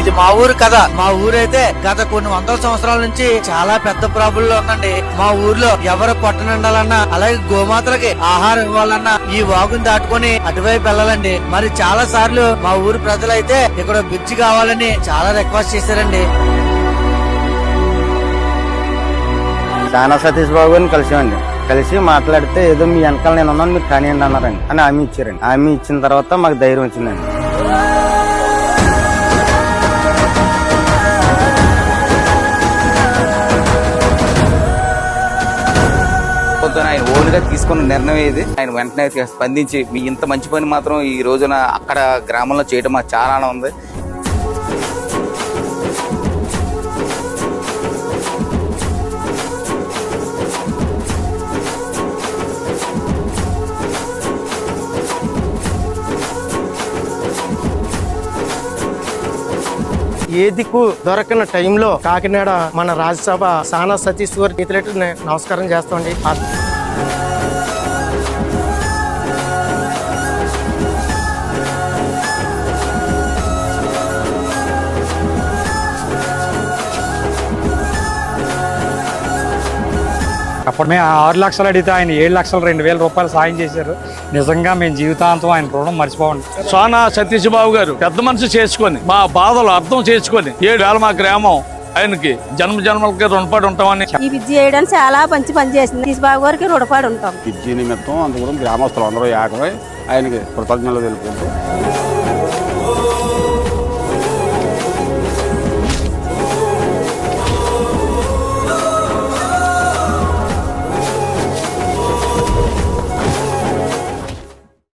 ఇది మా ఊరు కదా మా ఊరైతే గత కొన్ని వందల సంవత్సరాల నుంచి చాలా పెద్ద ప్రాబ్లం లో ఉందండి. మా ఊర్లో ఎవరు పట్టనుండాలన్నా అలాగే గోమాతలకి ఆహారం ఇవ్వాలన్నా ఈ వాగుని దాటుకొని అటువైపు వెళ్ళాలండి. మరి చాలా సార్లు మా ఊరు ప్రజలైతే ఇక్కడ బ్రిడ్జి కావాలని చాలా రిక్వెస్ట్ చేశారండి. చాలా సతీష్ బాబు గారిని కలిసామండి. కలిసి మాట్లాడితే ఏదో మీ వెనకాల నేను ఉన్నాను మీరు కానివ్వండి అన్నారండి. అని హామీ ఇచ్చారండి. హామీ ఇచ్చిన తర్వాత మాకు ధైర్యం వచ్చిందండి. పొద్దున ఆయన ఓన్గా తీసుకున్న నిర్ణయం ఇది ఆయన వెంటనే స్పందించి మీ ఇంత మంచి పని మాత్రం ఈ రోజున అక్కడ గ్రామంలో చేయడం మాకు చాలా ఆనంద ఉంది. ఏ దిక్కు దొరకని టైంలో కాకినాడ మన రాజ్యసభ సానా సతీష్ గారి నమస్కారం చేస్తామండి. అప్పుడు మేము ఆరు లక్షలు అడిగితే ఆయన ఏడు లక్షలు రెండు వేల రూపాయలు సాయం చేశారు. నిజంగా మేము జీవితాంతం ఆయన రుణం మర్చిపోండి సోనా సతీష్ బాబు గారు పెద్ద మనసు చేసుకొని మా బాధలు అర్థం చేసుకొని ఏడు వేల మా గ్రామం ఆయనకి జన్మ జన్మలకి రుణపడి ఉంటామని ఈ విద్య చేయడానికి చాలా మంచి పని చేసింది. తీసి బాబు గారికి రుణపడి ఉంటాం పిచ్చి నిమిత్తం అందుకు గ్రామస్తులు అందరూ ఏకమై ఆయనకి కృతజ్ఞతలు తెలుపుకుంటూ